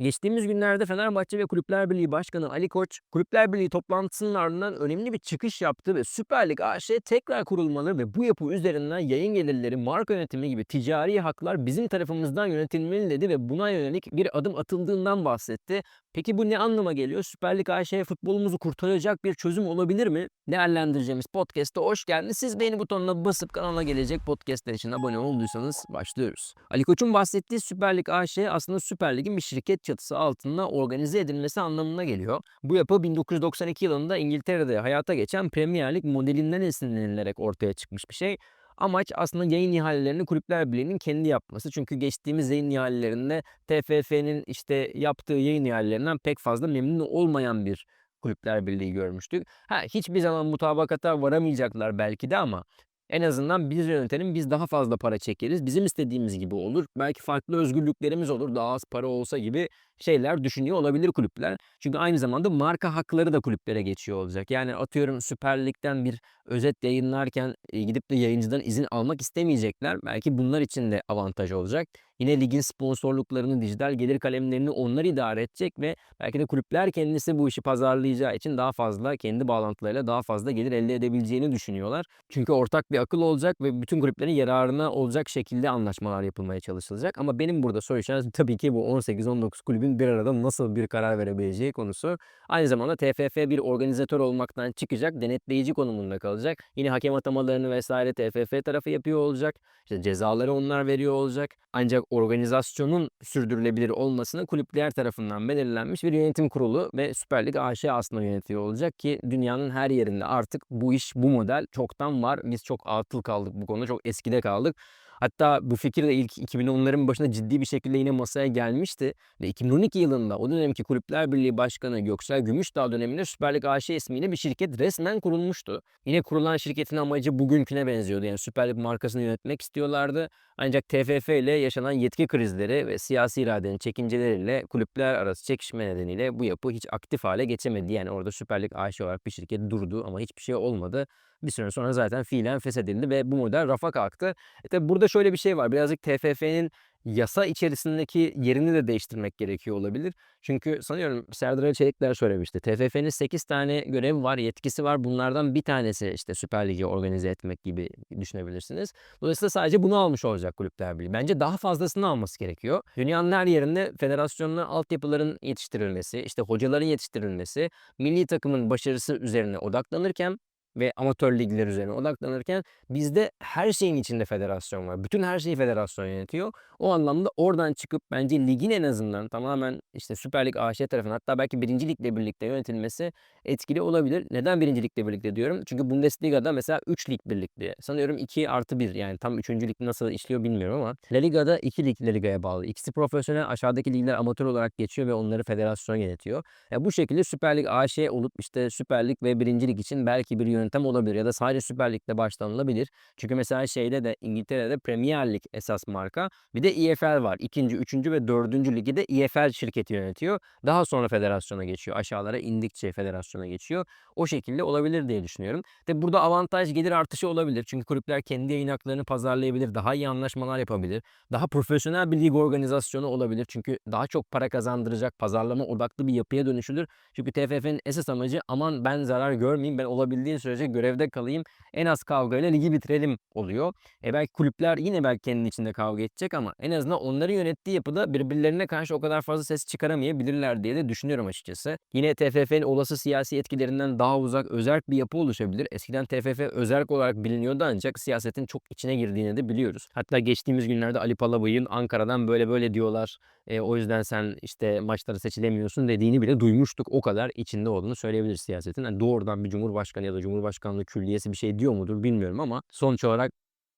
Geçtiğimiz günlerde Fenerbahçe ve Kulüpler Birliği Başkanı Ali Koç, Kulüpler Birliği toplantısının ardından önemli bir çıkış yaptı ve Süper Lig AŞ tekrar kurulmalı ve bu yapı üzerinden yayın gelirleri, marka yönetimi gibi ticari haklar bizim tarafımızdan yönetilmeli dedi ve buna yönelik bir adım atıldığından bahsetti. Peki bu ne anlama geliyor? Süper Lig AŞ futbolumuzu kurtaracak bir çözüm olabilir mi? Değerlendireceğimiz podcast'a hoş geldiniz. Siz beğeni butonuna basıp kanala gelecek podcastler için abone olduysanız başlıyoruz. Ali Koç'un bahsettiği Süper Lig AŞ aslında Süper Lig'in bir şirket çatısı altında organize edilmesi anlamına geliyor. Bu yapı 1992 yılında İngiltere'de hayata geçen Premier Lig modelinden esinlenilerek ortaya çıkmış bir şey. Amaç aslında yayın ihalelerini Kulüpler Birliği'nin kendi yapması. Çünkü geçtiğimiz yayın ihalelerinde TFF'nin işte yaptığı yayın ihalelerinden pek fazla memnun olmayan bir Kulüpler Birliği görmüştük. Ha, hiçbir zaman mutabakata varamayacaklar belki de ama en azından biz yönetelim, biz daha fazla para çekeriz, bizim istediğimiz gibi olur. Belki farklı özgürlüklerimiz olur, daha az para olsa gibi şeyler düşünüyor olabilir kulüpler. Çünkü aynı zamanda marka hakları da kulüplere geçiyor olacak. Yani atıyorum Süper Lig'den bir özet yayınlarken e, gidip de yayıncıdan izin almak istemeyecekler. Belki bunlar için de avantaj olacak. Yine ligin sponsorluklarını, dijital gelir kalemlerini onlar idare edecek ve belki de kulüpler kendisi bu işi pazarlayacağı için daha fazla kendi bağlantılarıyla daha fazla gelir elde edebileceğini düşünüyorlar. Çünkü ortak bir akıl olacak ve bütün kulüplerin yararına olacak şekilde anlaşmalar yapılmaya çalışılacak. Ama benim burada soru işareti tabii ki bu 18-19 kulübün bir arada nasıl bir karar verebileceği konusu. Aynı zamanda TFF bir organizatör olmaktan çıkacak, denetleyici konumunda kalacak. Yine hakem atamalarını vesaire TFF tarafı yapıyor olacak. İşte cezaları onlar veriyor olacak. Ancak organizasyonun sürdürülebilir olmasını kulüpler tarafından belirlenmiş bir yönetim kurulu ve Süper Lig AŞ aslında yönetiyor olacak ki dünyanın her yerinde artık bu iş, bu model çoktan var. Biz çok atıl kaldık bu konuda, çok eskide kaldık. Hatta bu fikir de ilk 2010'ların başında ciddi bir şekilde yine masaya gelmişti. Ve 2012 yılında o dönemki Kulüpler Birliği Başkanı Göksel Gümüşdağ döneminde Süper Lig AŞ ismiyle bir şirket resmen kurulmuştu. Yine kurulan şirketin amacı bugünküne benziyordu. Yani Süper Lig markasını yönetmek istiyorlardı. Ancak TFF ile yaşanan yetki krizleri ve siyasi iradenin çekinceleriyle kulüpler arası çekişme nedeniyle bu yapı hiç aktif hale geçemedi. Yani orada Süper Lig AŞ olarak bir şirket durdu ama hiçbir şey olmadı. Bir süre sonra zaten fiilen feshedildi ve bu model rafa kalktı. E tabi burada şöyle bir şey var. Birazcık TFF'nin yasa içerisindeki yerini de değiştirmek gerekiyor olabilir. Çünkü sanıyorum Serdar Çelikler söylemişti. TFF'nin 8 tane görevi var, yetkisi var. Bunlardan bir tanesi işte Süper Lig'i organize etmek gibi düşünebilirsiniz. Dolayısıyla sadece bunu almış olacak Kulüpler Birliği. Bence daha fazlasını alması gerekiyor. Dünyanın her yerinde federasyonla altyapıların yetiştirilmesi, işte hocaların yetiştirilmesi, milli takımın başarısı üzerine odaklanırken ve amatör ligler üzerine odaklanırken bizde her şeyin içinde federasyon var. Bütün her şeyi federasyon yönetiyor. O anlamda oradan çıkıp bence ligin en azından tamamen işte Süper Lig AŞ tarafından hatta belki birinci ligle birlikte yönetilmesi etkili olabilir. Neden birinci ligle birlikte diyorum? Çünkü Bundesliga'da mesela 3 lig birlikte. Sanıyorum 2 artı 1 yani tam 3. lig nasıl işliyor bilmiyorum ama La Liga'da 2 lig La Liga'ya bağlı. İkisi profesyonel aşağıdaki ligler amatör olarak geçiyor ve onları federasyon yönetiyor. Yani bu şekilde Süper Lig AŞ olup işte Süper Lig ve birinci lig için belki bir yöntem olabilir ya da sadece Süper Lig'de başlanılabilir. Çünkü mesela şeyde de İngiltere'de Premier Lig esas marka. Bir de EFL var. İkinci, üçüncü ve dördüncü ligi de EFL şirketi yönetiyor. Daha sonra federasyona geçiyor. Aşağılara indikçe federasyona geçiyor. O şekilde olabilir diye düşünüyorum. Tabi burada avantaj gelir artışı olabilir. Çünkü kulüpler kendi yayın haklarını pazarlayabilir. Daha iyi anlaşmalar yapabilir. Daha profesyonel bir lig organizasyonu olabilir. Çünkü daha çok para kazandıracak pazarlama odaklı bir yapıya dönüşülür. Çünkü TFF'nin esas amacı aman ben zarar görmeyeyim. Ben olabildiği sürece görevde kalayım. En az kavgayla ligi bitirelim oluyor. E belki kulüpler yine belki kendi içinde kavga edecek ama en azından onların yönettiği yapıda birbirlerine karşı o kadar fazla ses çıkaramayabilirler diye de düşünüyorum açıkçası. Yine TFF'nin olası siyasi etkilerinden daha uzak özerk bir yapı oluşabilir. Eskiden TFF özerk olarak biliniyordu ancak siyasetin çok içine girdiğini de biliyoruz. Hatta geçtiğimiz günlerde Ali Palabıyık'ın Ankara'dan böyle böyle diyorlar. E, o yüzden sen işte maçlara seçilemiyorsun dediğini bile duymuştuk. O kadar içinde olduğunu söyleyebiliriz siyasetin. Yani doğrudan bir cumhurbaşkanı ya da cumhurbaşkanlığı külliyesi bir şey diyor mudur bilmiyorum ama sonuç olarak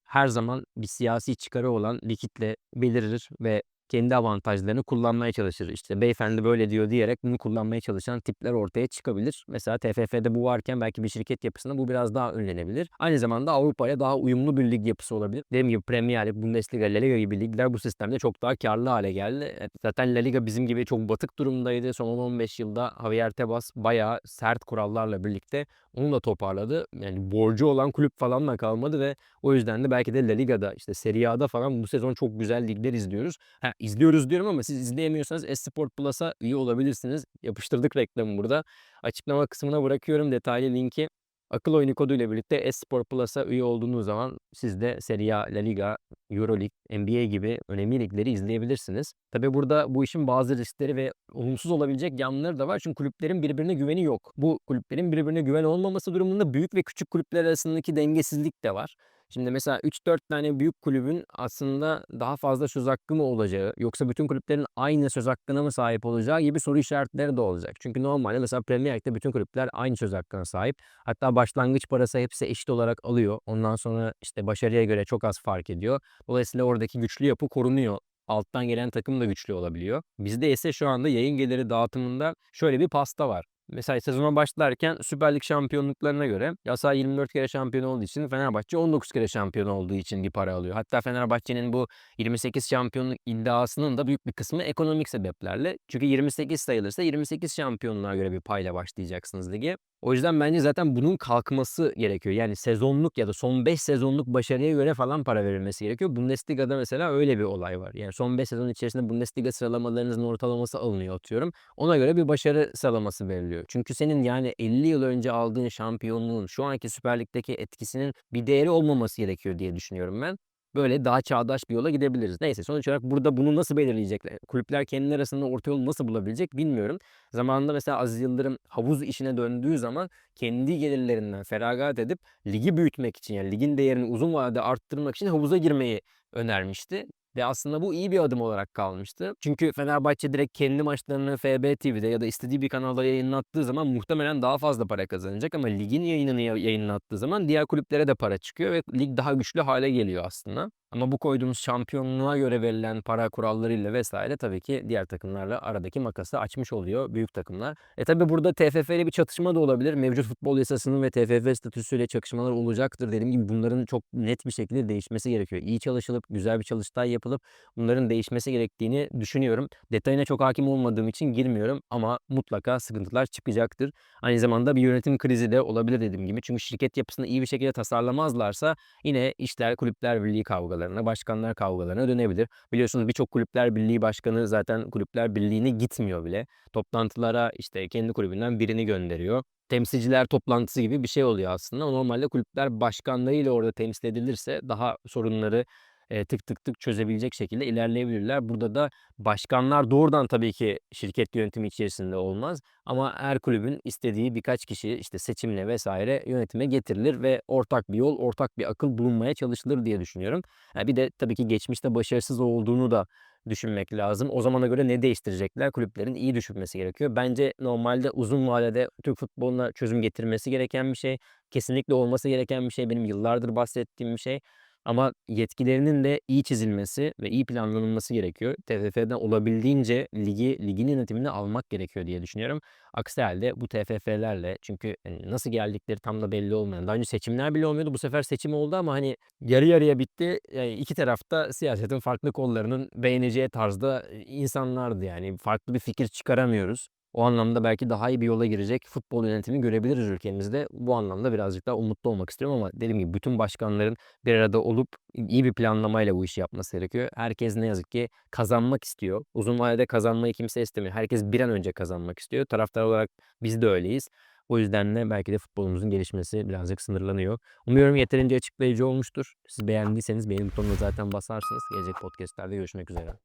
her zaman bir siyasi çıkarı olan bir kitle belirir ve kendi avantajlarını kullanmaya çalışır. İşte beyefendi böyle diyor diyerek bunu kullanmaya çalışan tipler ortaya çıkabilir. Mesela TFF'de bu varken belki bir şirket yapısında bu biraz daha önlenebilir. Aynı zamanda Avrupa'ya daha uyumlu bir lig yapısı olabilir. Dediğim gibi Premier Lig, Bundesliga, La Liga gibi ligler bu sistemde çok daha karlı hale geldi. E, Zaten La Liga bizim gibi çok batık durumdaydı. Son 15 yılda Javier Tebas bayağı sert kurallarla birlikte onu da toparladı. Yani borcu olan kulüp falan da kalmadı ve o yüzden de belki de La Liga'da işte Serie A'da falan bu sezon çok güzel ligler izliyoruz. Ha, izliyoruz diyorum ama siz izleyemiyorsanız Esport Plus'a üye olabilirsiniz. Yapıştırdık reklamı burada. Açıklama kısmına bırakıyorum detaylı linki. Akıl oyunu koduyla birlikte Esport Plus'a üye olduğunuz zaman siz de Serie A, La Liga, Euroleague, NBA gibi önemli ligleri izleyebilirsiniz. Tabi burada bu işin bazı riskleri ve olumsuz olabilecek yanları da var. Çünkü kulüplerin birbirine güveni yok. Bu kulüplerin birbirine güven olmaması durumunda büyük ve küçük kulüpler arasındaki dengesizlik de var. Şimdi mesela 3-4 tane büyük kulübün aslında daha fazla söz hakkı mı olacağı yoksa bütün kulüplerin aynı söz hakkına mı sahip olacağı gibi soru işaretleri de olacak. Çünkü normalde mesela Premier Lig'de bütün kulüpler aynı söz hakkına sahip. Hatta başlangıç parası hepsi eşit olarak alıyor. Ondan sonra işte başarıya göre çok az fark ediyor. Dolayısıyla oradaki güçlü yapı korunuyor. Alttan gelen takım da güçlü olabiliyor. Bizde ise şu anda yayın geliri dağıtımında şöyle bir pasta var. Mesela sezona başlarken Süper Lig şampiyonluklarına göre Galatasaray 24 kere şampiyon olduğu için Fenerbahçe 19 kere şampiyon olduğu için bir para alıyor. Hatta Fenerbahçe'nin bu 28 şampiyonluk iddiasının da büyük bir kısmı ekonomik sebeplerle. Çünkü 28 sayılırsa 28 şampiyonluğa göre bir payla başlayacaksınız lige. O yüzden bence zaten bunun kalkması gerekiyor. Yani sezonluk ya da son 5 sezonluk başarıya göre falan para verilmesi gerekiyor. Bundesliga'da mesela öyle bir olay var. Yani son 5 sezon içerisinde Bundesliga sıralamalarınızın ortalaması alınıyor atıyorum. Ona göre bir başarı sıralaması veriliyor. Çünkü senin yani 50 yıl önce aldığın şampiyonluğun şu anki Süper Lig'deki etkisinin bir değeri olmaması gerekiyor diye düşünüyorum ben. Böyle daha çağdaş bir yola gidebiliriz. Neyse sonuç olarak burada bunu nasıl belirleyecekler? Kulüpler kendi arasında orta yolu nasıl bulabilecek bilmiyorum. Zamanında mesela Aziz Yıldırım havuz işine döndüğü zaman kendi gelirlerinden feragat edip ligi büyütmek için yani ligin değerini uzun vadede arttırmak için havuza girmeyi önermişti. Ve aslında bu iyi bir adım olarak kalmıştı. Çünkü Fenerbahçe direkt kendi maçlarını FB TV'de ya da istediği bir kanalda yayınlattığı zaman muhtemelen daha fazla para kazanacak ama ligin yayınını yayınlattığı zaman diğer kulüplere de para çıkıyor ve lig daha güçlü hale geliyor aslında. Ama bu koyduğumuz şampiyonluğa göre verilen para kurallarıyla vesaire tabii ki diğer takımlarla aradaki makası açmış oluyor büyük takımlar. E tabii burada TFF ile bir çatışma da olabilir. Mevcut futbol yasasının ve TFF statüsüyle çakışmalar olacaktır. Dediğim gibi bunların çok net bir şekilde değişmesi gerekiyor. İyi çalışılıp güzel bir çalıştay yapılıp bunların değişmesi gerektiğini düşünüyorum. Detayına çok hakim olmadığım için girmiyorum ama mutlaka sıkıntılar çıkacaktır. Aynı zamanda bir yönetim krizi de olabilir dediğim gibi. Çünkü şirket yapısını iyi bir şekilde tasarlamazlarsa yine işler kulüpler birliği kavgaları kavgalarına, başkanlar kavgalarına dönebilir. Biliyorsunuz birçok kulüpler birliği başkanı zaten kulüpler birliğine gitmiyor bile. Toplantılara işte kendi kulübünden birini gönderiyor. Temsilciler toplantısı gibi bir şey oluyor aslında. Normalde kulüpler başkanlarıyla orada temsil edilirse daha sorunları e, tık tık tık çözebilecek şekilde ilerleyebilirler. Burada da başkanlar doğrudan tabii ki şirket yönetimi içerisinde olmaz ama her kulübün istediği birkaç kişi işte seçimle vesaire yönetime getirilir ve ortak bir yol, ortak bir akıl bulunmaya çalışılır diye düşünüyorum. Yani bir de tabii ki geçmişte başarısız olduğunu da düşünmek lazım. O zamana göre ne değiştirecekler? Kulüplerin iyi düşünmesi gerekiyor. Bence normalde uzun vadede Türk futboluna çözüm getirmesi gereken bir şey. Kesinlikle olması gereken bir şey. Benim yıllardır bahsettiğim bir şey. Ama yetkilerinin de iyi çizilmesi ve iyi planlanılması gerekiyor. TFF'den olabildiğince ligi, ligin yönetimini almak gerekiyor diye düşünüyorum. Aksi halde bu TFF'lerle çünkü hani nasıl geldikleri tam da belli olmayan. Daha önce seçimler bile olmuyordu. Bu sefer seçim oldu ama hani yarı yarıya bitti. Yani iki tarafta siyasetin farklı kollarının beğeneceği tarzda insanlardı yani. Farklı bir fikir çıkaramıyoruz. O anlamda belki daha iyi bir yola girecek futbol yönetimi görebiliriz ülkemizde. Bu anlamda birazcık daha umutlu olmak istiyorum ama dediğim gibi bütün başkanların bir arada olup iyi bir planlamayla bu işi yapması gerekiyor. Herkes ne yazık ki kazanmak istiyor. Uzun vadede kazanmayı kimse istemiyor. Herkes bir an önce kazanmak istiyor. Taraftar olarak biz de öyleyiz. O yüzden de belki de futbolumuzun gelişmesi birazcık sınırlanıyor. Umuyorum yeterince açıklayıcı olmuştur. Siz beğendiyseniz beğeni butonuna zaten basarsınız. Gelecek podcastlerde görüşmek üzere.